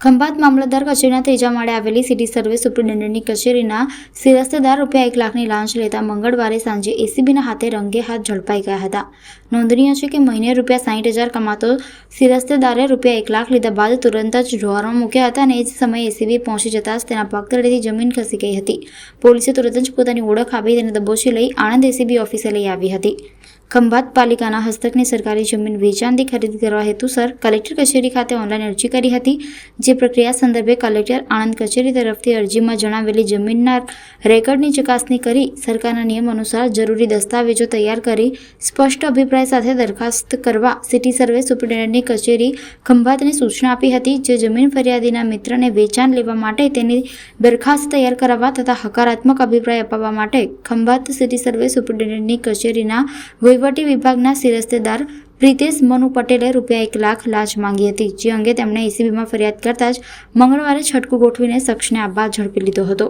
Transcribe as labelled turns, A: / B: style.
A: ખંભાત મામલતદાર કચેરીના ત્રીજા માળે આવેલી સિટી સર્વે સુપ્રિન્ટેન્ડન્ટની કચેરીના સિરસ્તેદાર રૂપિયા એક લાખની લાંચ લેતા મંગળવારે સાંજે એસીબીના હાથે રંગે હાથ ઝડપાઈ ગયા હતા. નોંધનીય છે કે મહિને રૂપિયા સાઠ હજાર કમાતો સિરસ્તેદારે રૂપિયા એક લાખ લીધા બાદ તુરંત જ ઢોરમાં મૂક્યા હતા અને એ જ સમયે એસીબી પહોંચી જતાં તેના પગ તળેથી જમીન ખસી ગઈ હતી. પોલીસે તુરંત જ પોતાની ઓળખ આપી તેને દબોચી લઈ આણંદ એસીબી ઓફિસે લઈ આવી હતી. ખંભાત પાલિકાના હસ્તકની સરકારી જમીન વેચાણથી ખરીદી કરવા હેતુસર કલેક્ટર કચેરી ખાતે ઓનલાઈન અરજી કરી હતી. જે પ્રક્રિયા સંદર્ભે કલેક્ટર આણંદ કચેરી તરફથી અરજીમાં જણાવેલી જમીનના રેકર્ડની ચકાસણી કરી સરકારના નિયમ અનુસાર જરૂરી દસ્તાવેજો તૈયાર કરી સ્પષ્ટ અભિપ્રાય સાથે દરખાસ્ત કરવા સિટી સર્વે સુપ્રિન્ટેન્ડન્ટની કચેરી ખંભાતને સૂચના આપી હતી જે જમીન ફરિયાદીના મિત્રને વેચાણ લેવા માટે તેની દરખાસ્ત તૈયાર કરાવવા તથા હકારાત્મક અભિપ્રાય અપાવવા માટે ખંભાત સિટી સર્વે સુપ્રિન્ટેન્ડન્ટની કચેરીના વહીવટી વિભાગના સિરસ્તેદાર પ્રિતેશ મનુ પટેલે રૂપિયા એક લાખ લાંચ માંગી હતી, જે અંગે તેમણે એસીબીમાં ફરિયાદ કરતા જ મંગળવારે છટકું ગોઠવીને શખ્સને આભાર ઝડપી લીધો હતો.